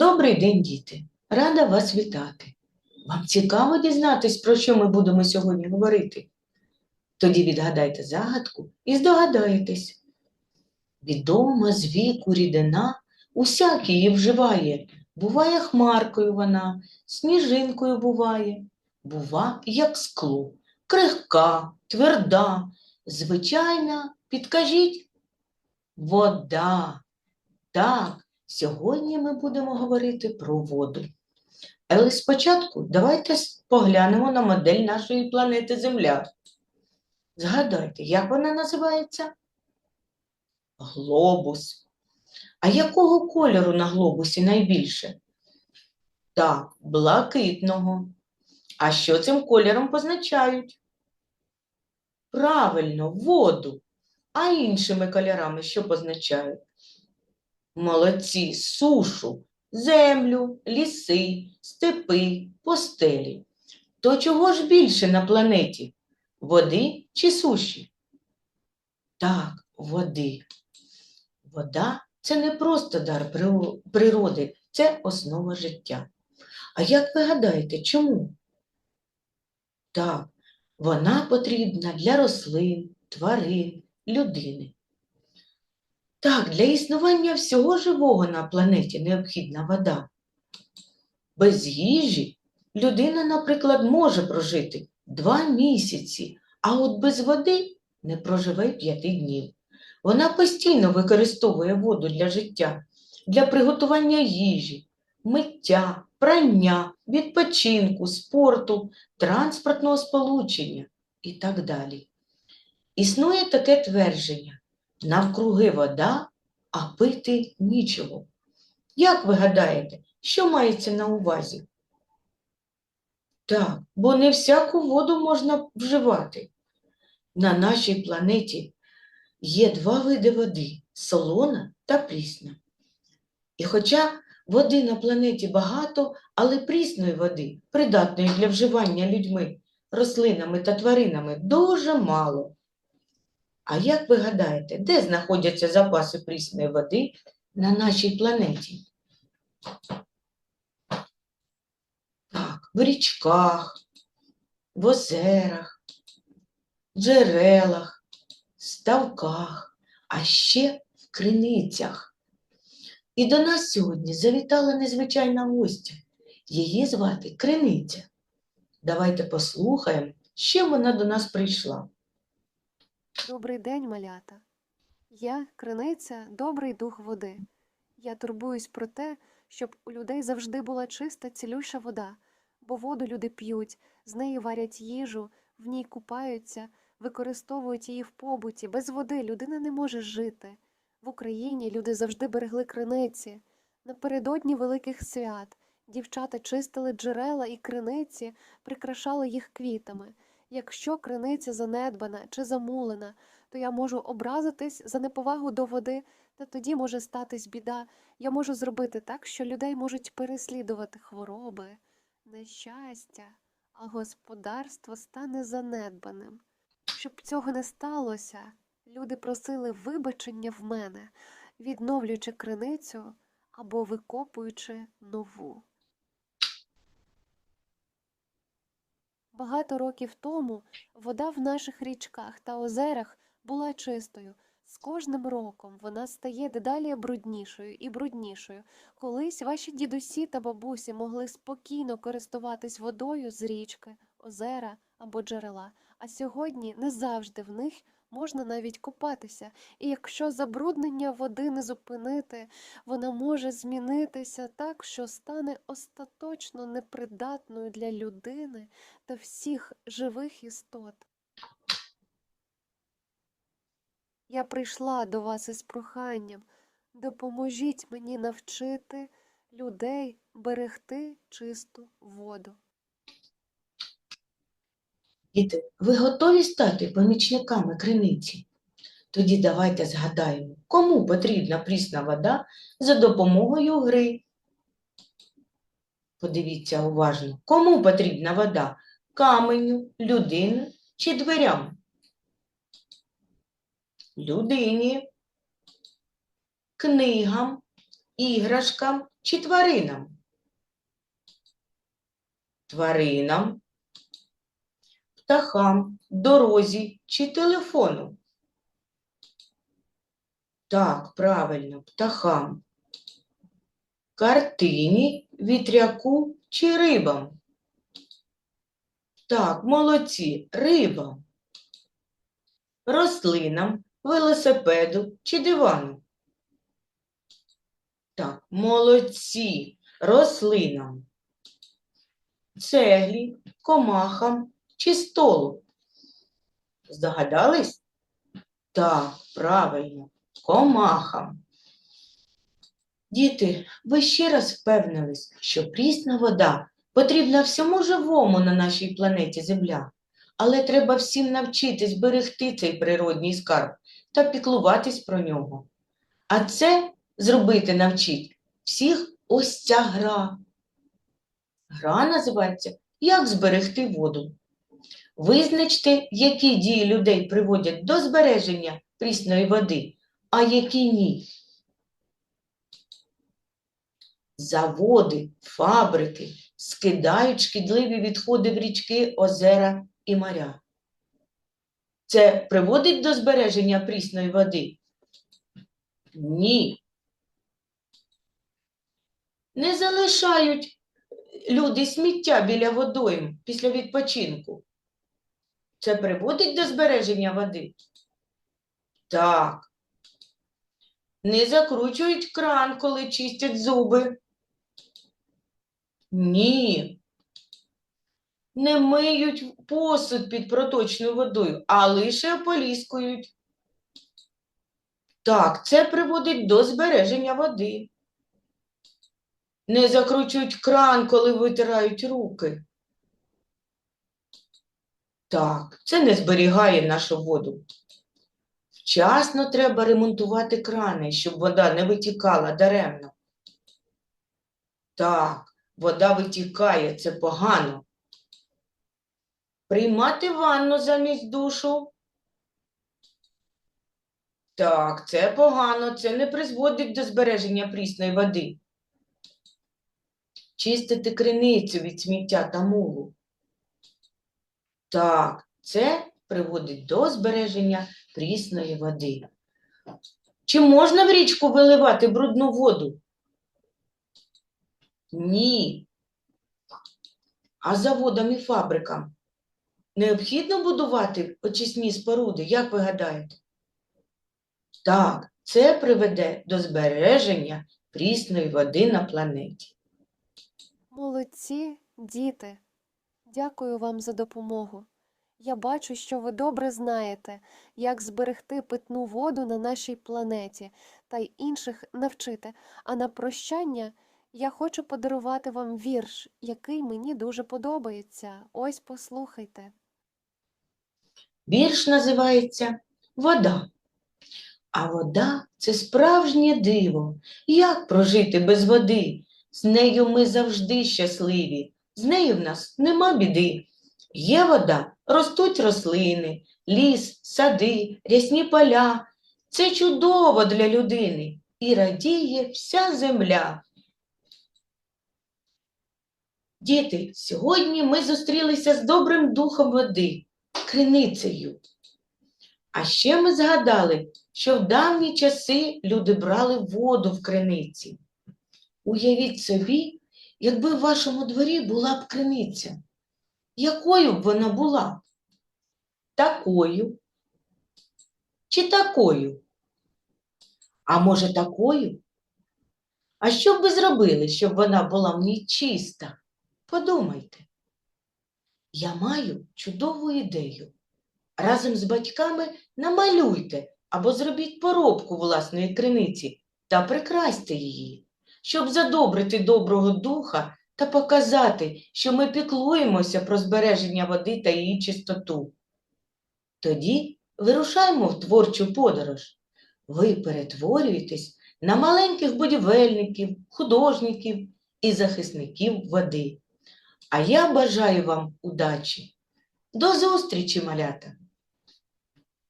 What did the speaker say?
Добрий день, діти! Рада вас вітати. Вам цікаво дізнатись, про що ми будемо сьогодні говорити? Тоді відгадайте загадку і здогадаєтесь. Відома з віку рідина, усяк її вживає. Буває хмаркою вона, сніжинкою буває, бува, як скло, крихка, тверда, звичайна, підкажіть, вода. Так, Сьогодні ми будемо говорити про воду. Але спочатку давайте поглянемо на модель нашої планети Земля. Згадайте, як вона називається? Глобус. А якого кольору на глобусі найбільше? Так, блакитного. А що цим кольором позначають? Правильно, воду. А іншими кольорами що позначають? Молодці, сушу, землю, ліси, степи, постелі. То чого ж більше на планеті? Води чи суші? Так, води. Вода це не просто дар природи, це основа життя. А як ви гадаєте, чому? Так, вона потрібна для рослин, тварин, людини. Так, для існування всього живого на планеті необхідна вода. Без їжі людина, наприклад, може прожити два місяці, а от без води не проживе п'яти днів. Вона постійно використовує воду для життя, для приготування їжі, миття, прання, відпочинку, спорту, транспортного сполучення і так далі. Існує таке твердження навкруги вода, а пити нічого. Як ви гадаєте, що мається на увазі? Так, бо не всяку воду можна вживати. На нашій планеті є два види води солона та прісна. І хоча води на планеті багато, але прісної води, придатної для вживання людьми, рослинами та тваринами, дуже мало. А як ви гадаєте, де знаходяться запаси прісної води на нашій планеті? Так, в річках, в озерах, джерелах, ставках, а ще в криницях. І до нас сьогодні завітала незвичайна гостя. Її звати Криниця. Давайте послухаємо, з чим вона до нас прийшла. Добрий день, малята. Я, криниця, добрий дух води. Я турбуюсь про те, щоб у людей завжди була чиста, цілюща вода, бо воду люди п'ють, з неї варять їжу, в ній купаються, використовують її в побуті. Без води людина не може жити. В Україні люди завжди берегли криниці. Напередодні великих свят дівчата чистили джерела і криниці, прикрашали їх квітами. Якщо криниця занедбана чи замулена, то я можу образитись за неповагу до води, та тоді може статись біда. Я можу зробити так, що людей можуть переслідувати хвороби, нещастя, а господарство стане занедбаним. Щоб цього не сталося, люди просили вибачення в мене, відновлюючи криницю або викопуючи нову. Багато років тому вода в наших річках та озерах була чистою. З кожним роком вона стає дедалі бруднішою і бруднішою. Колись ваші дідусі та бабусі могли спокійно користуватись водою з річки, озера або джерела, а сьогодні не завжди в них можна навіть купатися. І якщо забруднення води не зупинити, вона може змінитися так, що стане остаточно непридатною для людини та всіх живих істот. Я прийшла до вас із проханням. Допоможіть мені навчити людей берегти чисту воду. Діти, ви готові стати помічниками криниці? Тоді давайте згадаємо, кому потрібна прісна вода за допомогою гри. Подивіться уважно, кому потрібна вода? Каменю, людині чи дверям? Людині, книгам, іграшкам чи тваринам? Тваринам, птахам, дорозі чи телефону? Так, правильно, птахам. Картині, вітряку чи рибам? Так, молодці, рибам. Рослинам, велосипеду чи дивану? Так, молодці, рослинам. Цеглі, комахам чи столу? Здогадались? Так, правильно, комахам. Діти, ви ще раз впевнились, що прісна вода потрібна всьому живому на нашій планеті Земля. Але треба всім навчитись берегти цей природній скарб та піклуватись про нього. А це зробити навчить всіх ось ця гра. Гра називається Як зберегти воду. Визначте, які дії людей приводять до збереження прісної води, а які ні. Заводи, фабрики скидають шкідливі відходи в річки, озера і моря. Це приводить до збереження прісної води? Ні. Не залишають люди сміття біля водойм після відпочинку. Це приводить до збереження води? Так. Не закручують кран, коли чистять зуби. Ні. Не миють посуд під проточною водою, а лише ополіскують. Так, це приводить до збереження води. Не закручують кран, коли витирають руки. Так, це не зберігає нашу воду. Вчасно треба ремонтувати крани, щоб вода не витікала даремно. Так, вода витікає, це погано. Приймати ванну замість душу. Так, це погано, це не призводить до збереження прісної води. Чистити криницю від сміття та мулу. Так, це приводить до збереження прісної води. Чи можна в річку виливати брудну воду? Ні. А заводам і фабрикам необхідно будувати очисні споруди, як ви гадаєте? Так, це приведе до збереження прісної води на планеті. Молодці, діти. Дякую вам за допомогу. Я бачу, що ви добре знаєте, як зберегти питну воду на нашій планеті та й інших навчити. А на прощання я хочу подарувати вам вірш, який мені дуже подобається. Ось послухайте. Вірш називається Вода. А вода це справжнє диво. Як прожити без води? З нею ми завжди щасливі, з нею в нас нема біди. Є вода, ростуть рослини, ліс, сади, рясні поля. Це чудово для людини і радіє вся земля. Діти, сьогодні ми зустрілися з добрим духом води, криницею. А ще ми згадали, що в давні часи люди брали воду в криниці. Уявіть собі, якби в вашому дворі була б криниця. Якою б вона була? Такою чи такою? А може такою? А що б ви зробили, щоб вона була ній чиста? Подумайте. Я маю чудову ідею. Разом з батьками намалюйте або зробіть поробку власної криниці та прикрасьте її, щоб задобрити доброго духа та показати, що ми піклуємося про збереження води та її чистоту. Тоді вирушаємо в творчу подорож. Ви перетворюєтесь на маленьких будівельників, художників і захисників води. А я бажаю вам удачі. До зустрічі, малята!